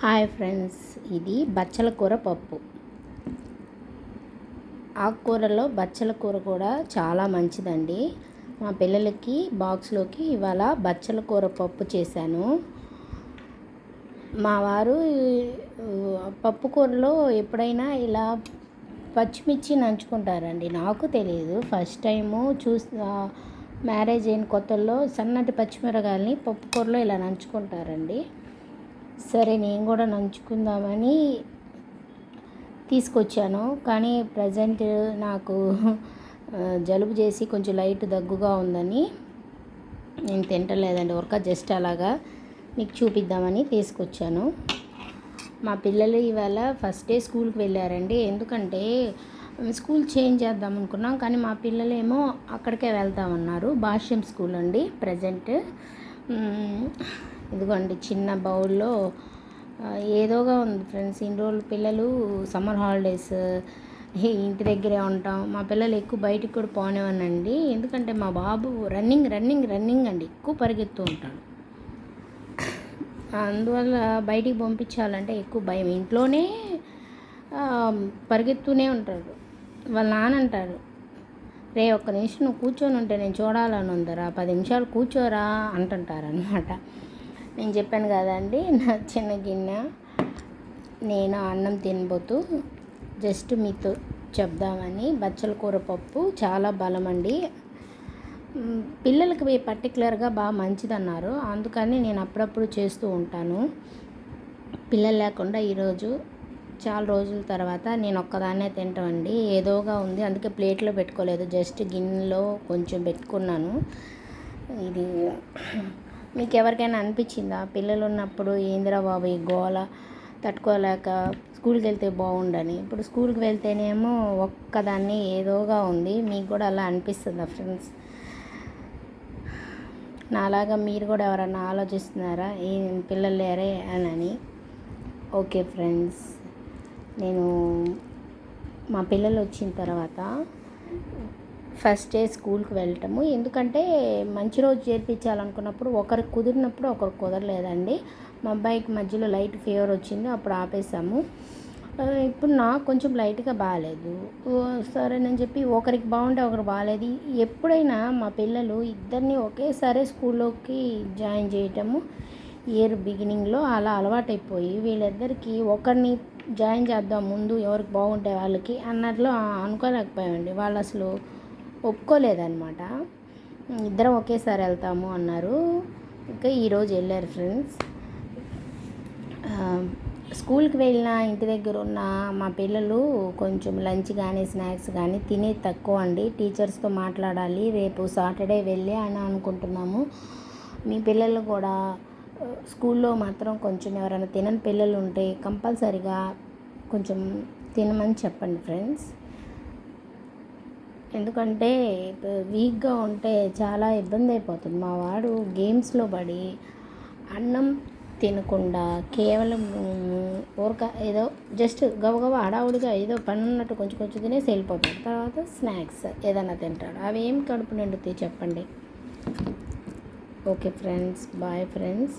Hi friends ఇది బచ్చల కూర పప్పు. ఆకుకూరలో బచ్చల కూర కూడా చాలా మంచిదండి. మా పిల్లలకి బాక్స్లోకి ఇవాళ బచ్చల కూర పప్పు చేశాను. మా వారు పప్పు కూరలో ఎప్పుడైనా ఇలా పచ్చిమిర్చి నంచుకుంటారండి. నాకు తెలియదు. ఫస్ట్ టైము చూసి మ్యారేజ్ అయిన కొత్తల్లో సన్నటి పచ్చిమిరకాయలని పప్పు కూరలో ఇలా నంచుకుంటారండి. సరే నేను కూడా నంచుకుందామని తీసుకొచ్చాను. కానీ ప్రజెంట్ నాకు జలుబు చేసి కొంచెం లైట్ దగ్గుగా ఉందని నేను తింటలేదండి. ఉరక జస్ట్ అలాగా మీకు చూపిద్దామని తీసుకొచ్చాను. మా పిల్లలు ఇవాళ ఫస్ట్ డే స్కూల్కి వెళ్ళారండి. ఎందుకంటే స్కూల్ చేంజ్ చేద్దాం అనుకున్నాం. కానీ మా పిల్లలేమో అక్కడికే వెళ్తామన్నారు. భాష్యం స్కూల్ అండి ప్రజెంట్. ఇదిగోండి చిన్న బౌల్లో ఏదోగా ఉంది ఫ్రెండ్స్. ఇన్ని రోజులు పిల్లలు సమ్మర్ హాలిడేస్ ఇంటి దగ్గరే ఉంటాం. మా పిల్లలు ఎక్కువ బయటికి కూడా పోనేవనండి ఎందుకంటే మా బాబు రన్నింగ్ రన్నింగ్ రన్నింగ్ అండి. ఎక్కువ పరిగెత్తు ఉంటాడు. అందువల్ల బయటికి పంపించాలంటే ఎక్కువ భయం. ఇంట్లోనే పరిగెత్తూనే ఉంటాడు. వాళ్ళ నాన్న అంటారు రే ఒక్క నిమిషం నువ్వు కూర్చొని ఉంటే నేను చూడాలని ఉందరా. పది నిమిషాలు కూర్చోరా అంటుంటారనమాట నేను చెప్పాను కదండి నా చిన్న గిన్నె నేను అన్నం తినబోతూ జస్ట్ మీతో చెప్దామని బచ్చల కూర పప్పు చాలా బలం అండి పిల్లలకి పర్టికులర్గా బాగా మంచిదన్నారు అందుకని నేను అప్పుడప్పుడు చేస్తూ ఉంటాను. పిల్లలు లేకుండా ఈరోజు చాలా రోజుల తర్వాత నేను ఒక్కదాన్నే తింటామండి. ఏదోగా ఉంది అందుకే ప్లేట్లో పెట్టుకోలేదు జస్ట్ గిన్నెలో కొంచెం పెట్టుకున్నాను. ఇది మీకు ఎవరికైనా అనిపించిందా? పిల్లలు ఉన్నప్పుడు ఏందిరా బాబు ఈ గోల తట్టుకోలేక స్కూల్కి వెళ్తే బాగుండని ఇప్పుడు స్కూల్కి వెళ్తేనేమో ఒక్కదాన్ని ఏదోగా ఉంది. మీకు కూడా అలా అనిపిస్తుందా ఫ్రెండ్స్? నాలాగా మీరు కూడా ఎవరన్నా ఆలోచిస్తున్నారా? ఏం పిల్లలు లేరే అని ఓకే ఫ్రెండ్స్ నేను మా పిల్లలు వచ్చిన తర్వాత ఫస్ట్ డే స్కూల్కి వెళ్ళటము. ఎందుకంటే మంచి రోజు చేర్పించాలనుకున్నప్పుడు ఒకరికి కుదిరినప్పుడు ఒకరు కుదరలేదండి. మా అబ్బాయికి మధ్యలో లైట్ ఫీవర్ వచ్చింది అప్పుడు ఆపేసాము. ఇప్పుడు నాకు కొంచెం లైట్గా బాగాలేదు సరేనని చెప్పి ఒకరికి బాగుంటే ఒకరు బాగాలేదు ఎప్పుడైనా మా పిల్లలు ఇద్దరిని ఒకేసారి స్కూల్లోకి జాయిన్ చేయటము ఇయర్ బిగినింగ్లో అలా అలవాటైపోయి వీళ్ళిద్దరికీ ఒకరిని జాయిన్ చేద్దాం ముందు ఎవరికి బాగుంటే వాళ్ళకి అన్నట్లు అనుకోలేకపోయామండి. వాళ్ళు అసలు ఒప్పుకోలేదన్నమాట. ఇద్దరం ఒకేసారి వెళ్తాము అన్నారు. ఇంకా ఈరోజు వెళ్ళారు ఫ్రెండ్స్. స్కూల్కి వెళ్ళిన ఇంటి దగ్గర ఉన్న మా పిల్లలు కొంచెం లంచ్ కానీ స్నాక్స్ కానీ తినే తక్కువ అండి. టీచర్స్తో మాట్లాడాలి రేపు సాటర్డే వెళ్ళి అని అనుకుంటున్నాము. మీ పిల్లలు కూడా స్కూల్లో మాత్రం కొంచెం ఎవరైనా తినని పిల్లలు ఉంటే కంపల్సరిగా కొంచెం తినమని చెప్పండి ఫ్రెండ్స్. ఎందుకంటే వీక్గా ఉంటే చాలా ఇబ్బంది అయిపోతుంది మా వాడు గేమ్స్లో పడి అన్నం తినకుండా కేవలం ఊరక ఏదో జస్ట్ గబగబ హడావుడిగా ఏదో పని ఉన్నట్టు కొంచెం కొంచెం తినేసి వెళ్ళిపోతాడు. తర్వాత స్నాక్స్ ఏదైనా తింటాడు. అవి ఏం కడుపు నిండుతాయి చెప్పండి? Okay friends bye friends.